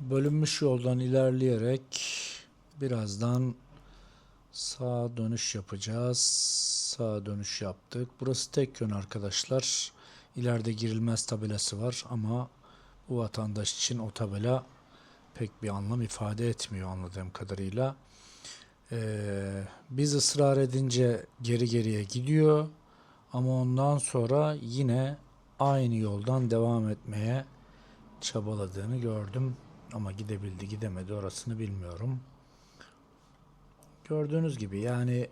bölünmüş yoldan ilerleyerek birazdan sağa dönüş yapacağız. Sağa dönüş yaptık. Burası tek yön arkadaşlar. İleride girilmez tabelası var ama bu vatandaş için o tabela pek bir anlam ifade etmiyor anladığım kadarıyla. Ee, biz ısrar edince geri geriye gidiyor ama ondan sonra yine aynı yoldan devam etmeye çabaladığını gördüm ama gidebildi gidemedi orasını bilmiyorum. Gördüğünüz gibi yani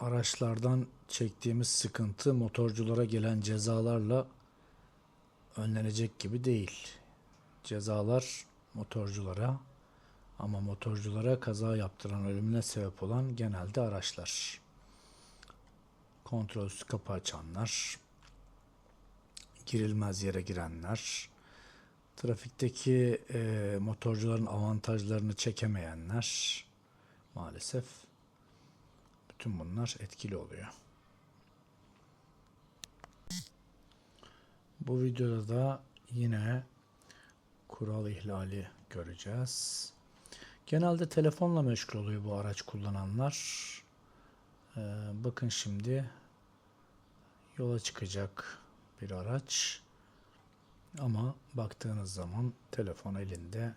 araçlardan çektiğimiz sıkıntı motorculara gelen cezalarla önlenecek gibi değil. Cezalar motorculara ama motorculara kaza yaptıran ölümüne sebep olan genelde araçlar. Kontrolsüz kapı açanlar, girilmez yere girenler, trafikteki e, motorcuların avantajlarını çekemeyenler maalesef bütün bunlar etkili oluyor. Bu videoda da yine kural ihlali göreceğiz. Genelde telefonla meşgul oluyor bu araç kullananlar. Ee, bakın şimdi yola çıkacak bir araç. Ama baktığınız zaman telefon elinde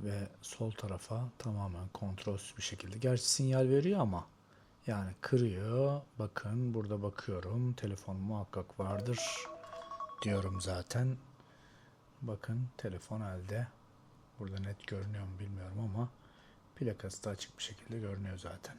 ve sol tarafa tamamen kontrolsüz bir şekilde. Gerçi sinyal veriyor ama yani kırıyor. Bakın burada bakıyorum. Telefon muhakkak vardır diyorum zaten. Bakın telefon elde. Burada net görünüyor mu bilmiyorum ama plakası da açık bir şekilde görünüyor zaten.